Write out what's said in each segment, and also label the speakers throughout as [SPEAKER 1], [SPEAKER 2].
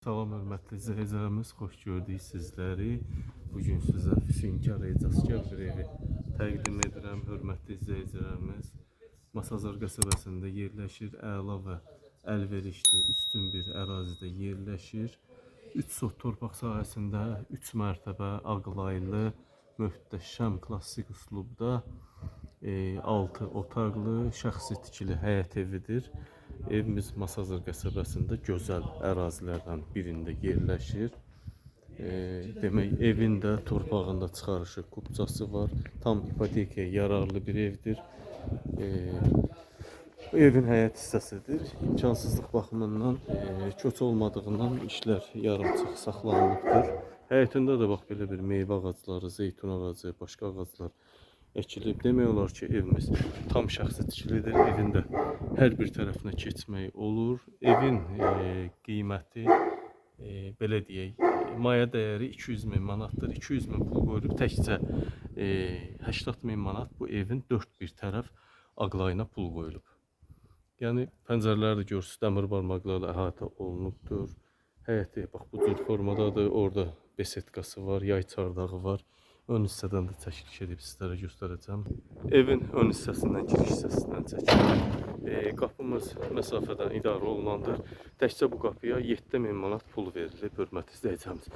[SPEAKER 1] Salam hörmətli izləyicilərimiz, xoş gördük sizləri. Bu gün sizə Füsunkar Ecazkar bir evi təqdim edirəm hörmətli izləyicilərimiz. Masazır qəsəbəsində yerləşir, əla və əlverişli, üstün bir ərazidə yerləşir. 3 sot torpaq sahəsində 3 mərtəbə ağlaylı, möhtəşəm klassik üslubda 6 otaqlı, şəxsi tikili həyət evidir. Evimiz Masazır qəsəbəsində gözəl ərazilərdən birində yerləşir. E, demək evin də torpağında çıxarışı kupçası var. Tam ipotekaya yararlı bir evdir. E, evin həyat hissəsidir. İmkansızlıq baxımından e, köç olmadığından işlər yarımçıq saxlanılıbdır. Həyətində də bax belə bir meyvə ağacları, zeytun ağacı, başqa ağaclar əkilib. Demək olar ki, evimiz tam şəxsi tikilidir. Evin də hər bir tərəfinə keçmək olur. Evin e, qiyməti e, belə deyək, maya dəyəri 200 min manatdır. 200 min pul qoyulub təkcə e, 80 min manat bu evin dörd bir tərəf ağlayına pul qoyulub. Yəni pəncərələri də görürsüz, dəmir barmaqlarla əhatə olunubdur. Həyəti bax bu cür formadadır. Orada besetkası var, yay çardağı var. Ön hissədən də çəkiliş edib sizlərə göstərəcəm. Evin ön hissəsindən, giriş hissəsindən çəkilir. E, qapımız məsafədən idarə olunandır. Təkcə bu qapıya 7000 manat pul verilib, hörmətli izləyicimiz.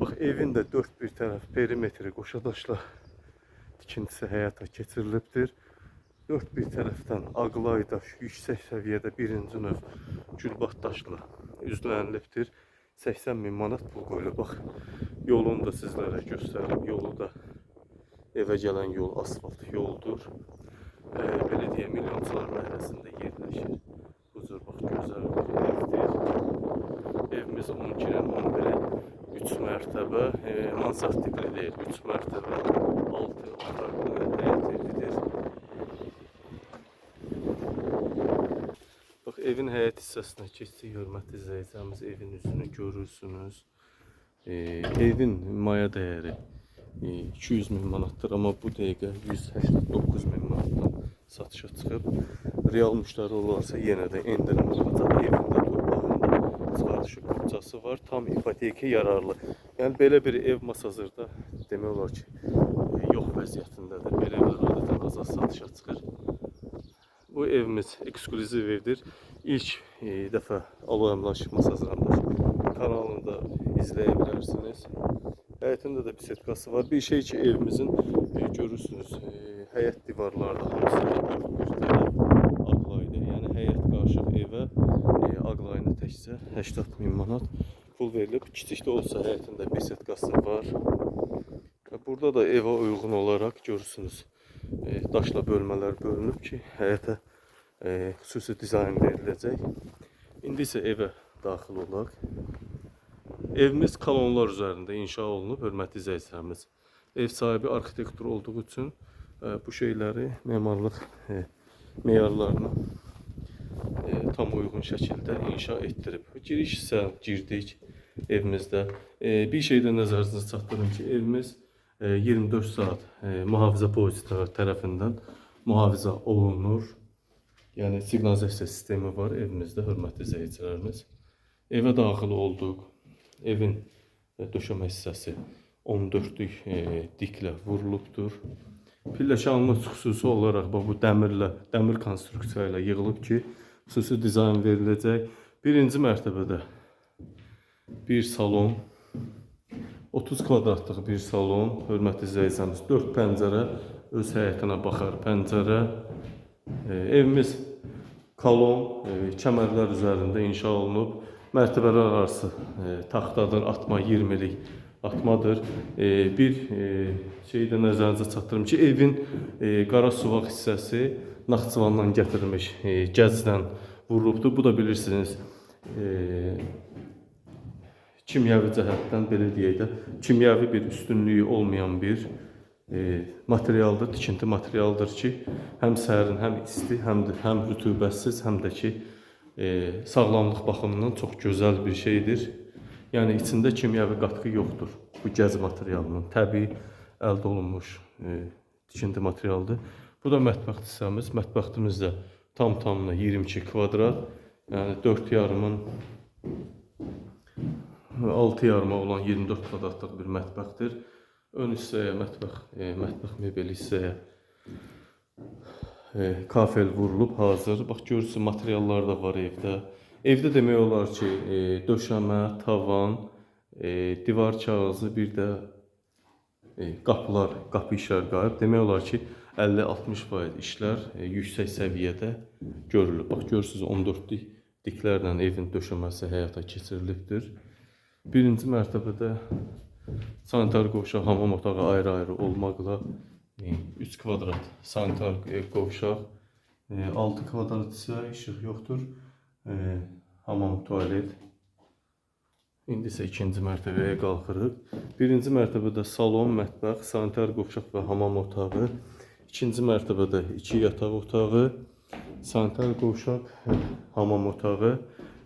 [SPEAKER 1] Bax, evin də dörd bir tərəf perimetri qoşa daşla tikintisi həyata keçirilibdir. Dörd bir tərəfdən ağlay daş yüksək səviyyədə birinci növ gülbat daşla üzlənilibdir. 80 min manat pul qoyulub. Bax, yolunu da sizlərə göstərim. Yolu da evə gələn yol asfalt yoldur. E, belə deyək, milyonçular məhəlləsində yerləşir. Bu cür bax gözəl bir evdir. Evimiz 12-nin 11-i 3 mərtəbə, e, mansard tipli deyil, 3 mərtəbə, 6 otaqlı həyət evidir. Bax evin həyət hissəsinə keçsək, hörmətli izləyicilərimiz evin üzünü görürsünüz. E, evin maya dəyəri e, 200 min manatdır, amma bu dəqiqə 189 min manatdan satışa çıxıb. Real müştəri olarsa yenə də endirim olacaq. Evində torpağında çıxarışı kupçası var, tam ipoteka yararlı. Yəni belə bir ev Masazırda demək olar ki, e, yox vəziyyətindədir. Belə evlər adətən azad satışa çıxır. Bu evimiz eksklüziv evdir. İlk e, dəfə Alo Əmlak Masazır Əmlak kanalında izləyə bilərsiniz. Həyətində də bisetkası var. Bir şey ki evimizin e, görürsünüz e, həyət divarları da hamısı tərəf ağlaydı. Yəni həyət qarışıq evə e, ağlayını təkcə 80 min manat pul verilib. Kiçik də olsa həyətində bisetkası var. Burada da evə uyğun olaraq görürsünüz e, daşla bölmələr bölünüb ki, həyətə e, xüsusi dizayn veriləcək. İndi isə evə daxil olaq. Evimiz kolonlar üzərində inşa olunub, hörmətli izləyicilərimiz. Ev sahibi arxitektor olduğu üçün e, bu şeyləri memarlıq e, meyarlarına e, tam uyğun şəkildə inşa etdirib. Giriş hissə girdik evimizdə. E, bir şey də nəzərinizə çatdırım ki, evimiz e, 24 saat e, mühafizə polisləri tərəfindən mühafizə olunur. Yəni siqnalizasiya sistemi var evimizdə, hörmətli izləyicilərimiz. Evə daxil olduq. Evin e, döşəmə hissəsi 14-lük e, diklə vurulubdur. Pilləkanımız xüsusi olaraq bu dəmirlə, dəmir konstruksiya ilə yığılıb ki, xüsusi dizayn veriləcək. Birinci mərtəbədə bir salon, 30 kvadratlıq bir salon, hörmətli izləyicilərimiz, 4 pəncərə, öz həyətinə baxar pəncərə. E, evimiz kolon, e, kəmərlər üzərində inşa olunub. Mərtəbələr arası e, taxtadır, atma 20-lik atmadır. E, bir e, şeyi də nəzərinizə çatdırım ki, evin e, qara suvaq hissəsi Naxçıvandan gətirilmiş e, gəzdən vurulubdur. Bu da bilirsiniz, e, kimyəvi cəhətdən belə deyək də, kimyəvi bir üstünlüyü olmayan bir e, materialdır, tikinti materialdır ki, həm sərin, həm isti, həm də həm rütubətsiz, həm də ki, e, sağlamlıq baxımından çox gözəl bir şeydir. Yəni içində kimyəvi qatqı yoxdur. Bu gəz materialının təbii əldə olunmuş e, tikinti materialıdır. Bu da mətbəx hissəmiz. Mətbəximiz də tam tamına 22 kvadrat, yəni 4 yarımın 6 yarıma olan 24 kvadratlıq bir mətbəxdir. Ön hissəyə mətbəx, e, mətbəx mebeli hissəyə e, kafel vurulub hazır. Bax görürsüz materiallar da var evdə. Evdə demək olar ki, e, döşəmə, tavan, e, divar kağızı, bir də e, qapılar, qapı işlər qalıb. Demək olar ki, 50-60% işlər e, yüksək səviyyədə görülüb. Bax görürsüz 14 dik diklərlə evin döşəməsi həyata keçirilibdir. Birinci mərtəbədə sanitar qovşaq, hamam otağı ayrı-ayrı olmaqla 3 kvadrat sanitar e, qovşaq, 6 kvadrat isə işıq yoxdur. E, Hamam, tualet. İndi isə ikinci mərtəbəyə qalxırıq. Birinci mərtəbədə salon, mətbəx, sanitar qovşaq və hamam otağı. İkinci mərtəbədə 2 yataq otağı, sanitar qovşaq, hamam otağı.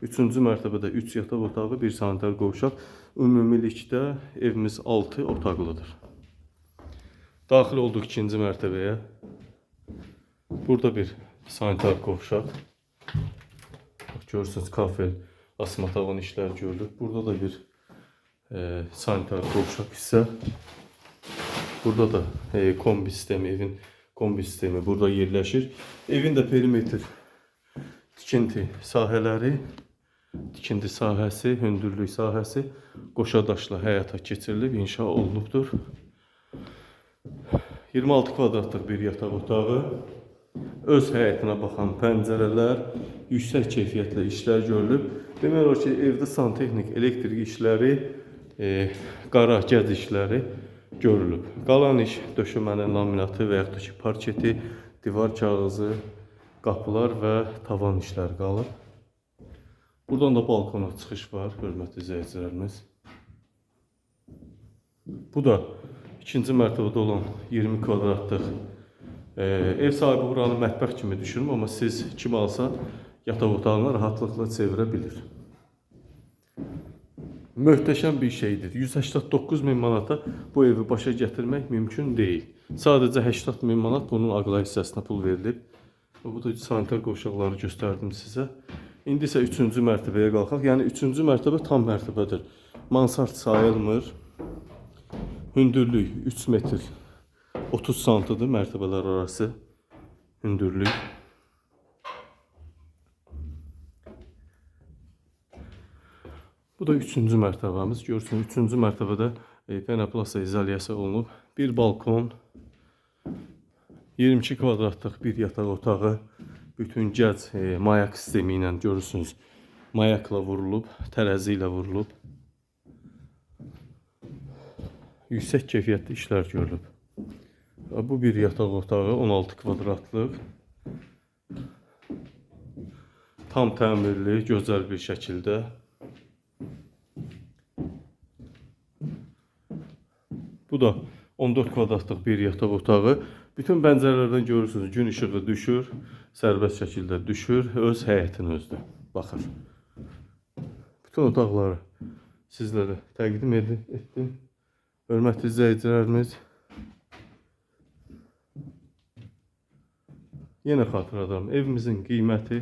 [SPEAKER 1] Üçüncü mərtəbədə 3 yataq otağı, bir sanitar qovşaq. Ümumilikdə evimiz 6 otaqlıdır. Daxil olduq ikinci mərtəbəyə. Burada bir sanitar qovşaq. Bax, Görürsünüz kafel, asma tavan işlər görülür. Burada da bir e, sanitar qovşaq hissə. Burada da e, kombi sistemi, evin kombi sistemi burada yerləşir. Evin də perimetr tikinti sahələri, tikinti sahəsi, hündürlük sahəsi qoşa daşla həyata keçirilib, inşa olunubdur. 26 kvadratlıq bir yataq otağı, öz həyətinə baxan pəncərələr, yüksək keyfiyyətlə işlər görülüb. Demək olar ki, evdə santexnik, elektrik işləri, e, qara gəz işləri görülüb. Qalan iş döşəmənin laminatı və yaxud da ki, parketi, divar kağızı, qapılar və tavan işləri qalıb. Buradan da balkona çıxış var, hörmətli izləyicilərimiz. Bu da ikinci mərtəbədə olan 20 kvadratlıq e, ev sahibi buranı mətbəx kimi düşünür, amma siz kim alsa yataq otağını rahatlıqla çevirə bilir. Möhtəşəm bir şeydir. 189 min manata bu evi başa gətirmək mümkün deyil. Sadəcə 80 min manat bunun aqla hissəsinə pul verilib. Bu da sanitar qovşaqları göstərdim sizə. İndi isə 3-cü mərtəbəyə qalxaq. Yəni 3-cü mərtəbə tam mərtəbədir. Mansard sayılmır. Hündürlük 3 metr 30 santıdır mərtəbələr arası hündürlük. Bu da 3-cü mərtəbəmiz. Görürsünüz 3-cü mərtəbədə e, penoplasta izolyasiya olunub. Bir balkon, 22 kvadratlıq bir yataq otağı, bütün gəz e, mayak sistemi ilə görürsünüz. Mayakla vurulub, tərəzi ilə vurulub. Yüksək keyfiyyətli işlər görülüb. Bu bir yataq otağı 16 kvadratlıq. Tam təmirli, gözəl bir şəkildə. Bu da 14 kvadratlıq bir yataq otağı. Bütün pəncərələrdən görürsünüz gün işığı düşür, sərbəst şəkildə düşür, öz həyətini özdə baxır. Bütün otaqları sizlərə təqdim edi- etdim. Hörmətli izləyicilərimiz, Yenə xatırladıram, evimizin qiyməti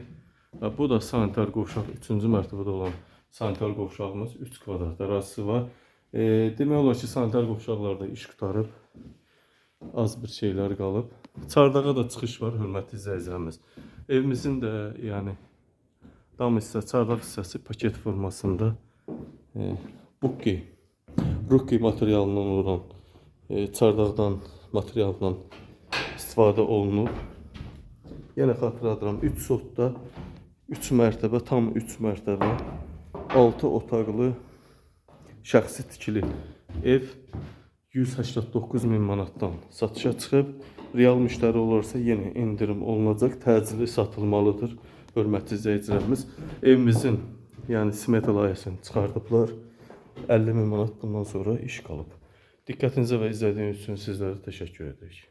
[SPEAKER 1] və bu da sanitar qovşaq 3-cü mərtəbədə olan sanitar qovşağımız 3 kvadrat ərazisi var. E, demək olar ki, sanitar qovşaqlarda iş qutarıb, az bir şeylər qalıb. Çardağa da çıxış var, hörmətli izləyicilərimiz. Evimizin də yəni dam hissə, çardaq hissəsi paket formasında e, bukki, rukki materialından olan e, çardaqdan materialdan istifadə olunub. Yenə xatırladıram 3 sotda 3 mərtəbə, tam 3 mərtəbə, 6 otaqlı şəxsi tikili ev 189 min manatdan satışa çıxıb. Real müştəri olarsa yenə endirim olunacaq, təcili satılmalıdır. Hörmətli izləyicilərimiz, evimizin yəni smeta layihəsini çıxardıblar. 50 min manat bundan sonra iş qalıb. Diqqətinizə və izlədiyiniz üçün sizlərə təşəkkür edirik.